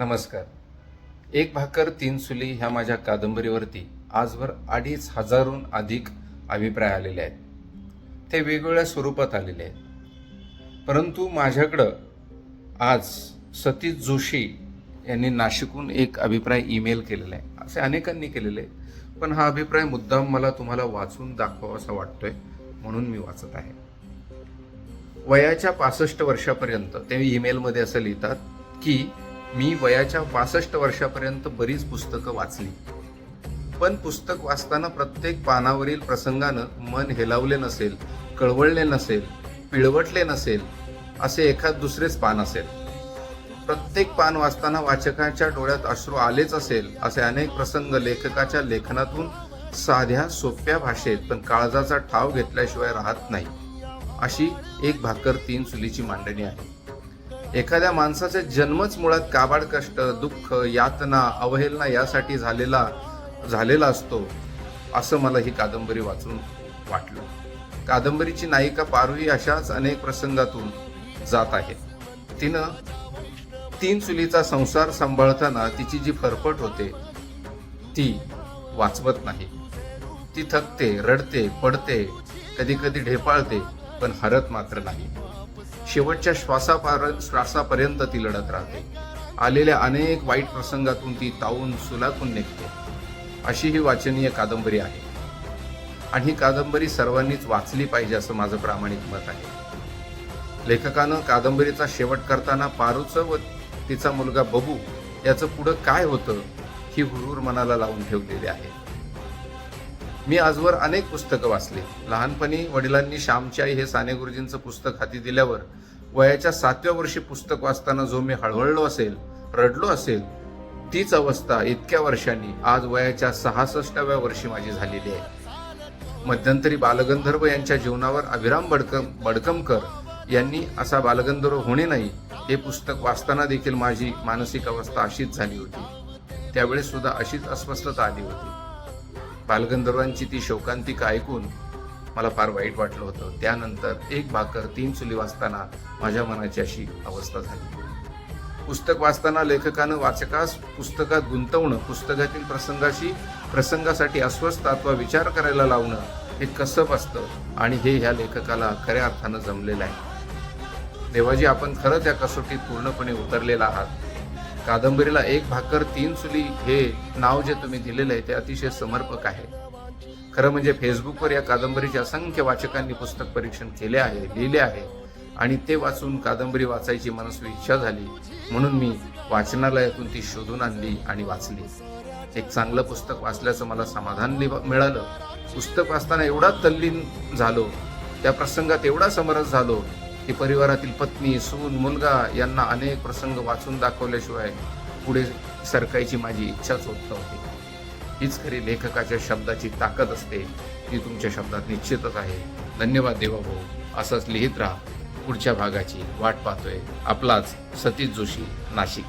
नमस्कार. एक भाकर तीन सुली ह्या माझ्या कादंबरीवरती आजवर अडीच हजारहून अधिक अभिप्राय आलेले आहेत. ते वेगवेगळ्या स्वरूपात आलेले आहेत. परंतु माझ्याकडं आज सतीश जोशी यांनी नाशिकहून एक अभिप्राय ईमेल केलेला आहे. असे अनेकांनी केलेले आहे पण हा अभिप्राय मुद्दाम मला तुम्हाला वाचून दाखवावा असा वाटतोय म्हणून मी वाचत आहे. वयाच्या पासष्ट वर्षापर्यंत ते ईमेलमध्ये असं लिहितात की मी वयाच्या पासष्ट वर्षापर्यंत बरीच पुस्तकं वाचली. पण पुस्तक वाचताना प्रत्येक पानावरील प्रसंगानं मन हेलावले नसेल कळवळले नसेल पिळवटले नसेल असे एखाद दुसरेच पान असेल. प्रत्येक पान वाचताना वाचकाच्या डोळ्यात अश्रू आलेच असेल असे अनेक प्रसंग लेखकाच्या लेखनातून साध्या सोप्या भाषेत पण काळजाचा ठाव घेतल्याशिवाय राहत नाही. अशी एक भाकर तीन चुलीची मांडणी आहे. एखाद्या माणसाचा जन्मच मुळात काबाड कष्ट दुःख यातना अवहेलना यासाठी झालेला झालेला असतो असं मला ही कादंबरी वाचून वाटलं. कादंबरीची नायिका पारवी अशाच अनेक प्रसंगातून जात आहे. तिनं तीन चुलीचा संसार सांभाळताना तिची जी फरफट होते ती वाचवत नाही. ती थकते रडते पडते कधी कधी ढेपाळते पण हरत मात्र नाही. शेवटच्या श्वासापार श्वासापर्यंत ती लढत राहते. आलेल्या अनेक वाईट प्रसंगातून ती तावून सुलाखून निघते. अशी ही वाचनीय कादंबरी आहे. आणि ही कादंबरी सर्वांनीच वाचली पाहिजे असं माझं प्रामाणिक मत आहे. लेखकानं कादंबरीचा शेवट करताना पारूचं व तिचा मुलगा बबू याचं पुढं काय होतं ही हुरूर मनाला लावून ठेवलेली आहे. मी आजवर अनेक पुस्तकं वाचली. लहानपणी वडिलांनी श्यामची आई हे साने गुरुजींचं पुस्तक हाती दिल्यावर वयाच्या सातव्या वर्षी पुस्तक वाचताना जो मी हळहळलो असेल रडलो असेल तीच अवस्था इतक्या वर्षांनी आज वयाच्या सहासष्टाव्या वर्षी माझी झालेली आहे. मध्यंतरी बालगंधर्व यांच्या जीवनावर अभिराम बडकम बडकमकर यांनी असा बालगंधर्व होणे नाही हे पुस्तक वाचताना देखील माझी मानसिक अवस्था अशीच झाली होती. त्यावेळेस सुद्धा अशीच अस्वस्थता आली होती. बालगंधर्वांची ती शोकांतिका ऐकून मला फार वाईट वाटलं होतं. त्यानंतर एक भाकर तीन चुली वाचताना माझ्या मनाची अशी अवस्था झाली. पुस्तक वाचताना लेखकानं वाचकास पुस्तकात गुंतवणं पुस्तकातील प्रसंगाशी प्रसंगासाठी अस्वस्थ अथवा विचार करायला लावणं हे कसब असतं आणि हे ह्या लेखकाला खऱ्या अर्थानं जमलेलं आहे. देवाजी आपण खरंच त्या कसोटीत पूर्णपणे उतरलेला आहात. कादंबरीला एक भाकर तीन चुली हे नाव जे तुम्ही दिलेलं आहे ते अतिशय समर्पक आहे. खरं म्हणजे फेसबुकवर या कादंबरीचे असंख्य वाचकांनी पुस्तक परीक्षण केले आहे लिहिले आहे आणि ते वाचून कादंबरी वाचायची मनस्वी इच्छा झाली. म्हणून मी वाचनालयातून ती शोधून आणली आणि वाचली. एक चांगलं पुस्तक वाचल्याचं मला समाधान मिळालं. पुस्तक वाचताना एवढा तल्लीन झालो त्या प्रसंगात एवढा समरस झालो की परिवारातील पत्नी सून मुलगा यांना अनेक प्रसंग वाचून दाखवल्याशिवाय पुढे सरकायची माझी इच्छाच होत नव्हती. हीच खरी लेखकाच्या शब्दाची ताकद असते ती तुमच्या शब्दात निश्चितच आहे. धन्यवाद देवाभाऊ असंच लिहित राहा. पुढच्या भागाची वाट पाहतोय. आपलाच सतीश जोशी नाशिक.